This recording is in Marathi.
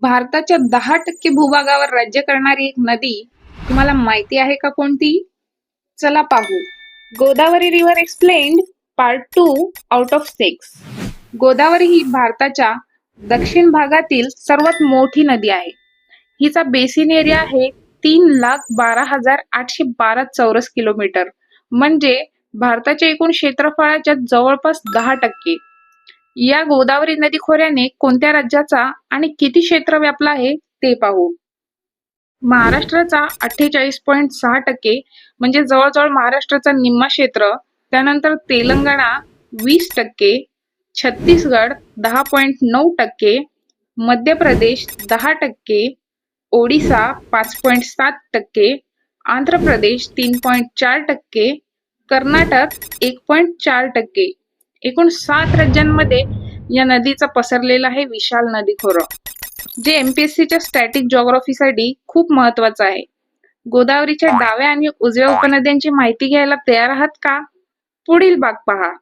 भारताच्या दहा टक्के भूभागावर राज्य करणारी एक नदी तुम्हाला माहिती आहे का कोणती? चला पाहू. Godavari river explain part two out of six Godavari ही भारताच्या दक्षिण भागातील सर्वात मोठी नदी आहे. हिचा बेसिन एरिया आहे तीन लाख बारा हजार आठशे बारा चौरस किलोमीटर. म्हणजे भारताच्या एकूण क्षेत्रफळाच्या जवळपास दहा टक्के. या गोदावरी नदी खोऱ्याने कोणत्या राज्याचा आणि किती क्षेत्र व्यापला आहे ते पाहू. महाराष्ट्राचा अठ्ठेचाळीस पॉईंट सहा टक्के म्हणजे जवळजवळ महाराष्ट्राचा निम्मा क्षेत्र त्यानंतर तेलंगणा वीस टक्के छत्तीसगड दहा पॉईंट नऊ टक्के मध्य प्रदेश दहा टक्के ओडिसा पाच पॉईंट सात टक्के आंध्र प्रदेश तीन पॉईंट चार टक्के कर्नाटक एक पॉईंट चार टक्के. एकूण सात राज्यांमध्ये या नदीचा पसरलेला आहे विशाल नदी खोरं. जे एमपीएससीच्या स्टॅटिक जॉग्राफीसाठी खूप महत्वाचं आहे. गोदावरीच्या डाव्या आणि उजव्या उपनद्यांची माहिती घ्यायला तयार आहात का? पुढील भाग पहा.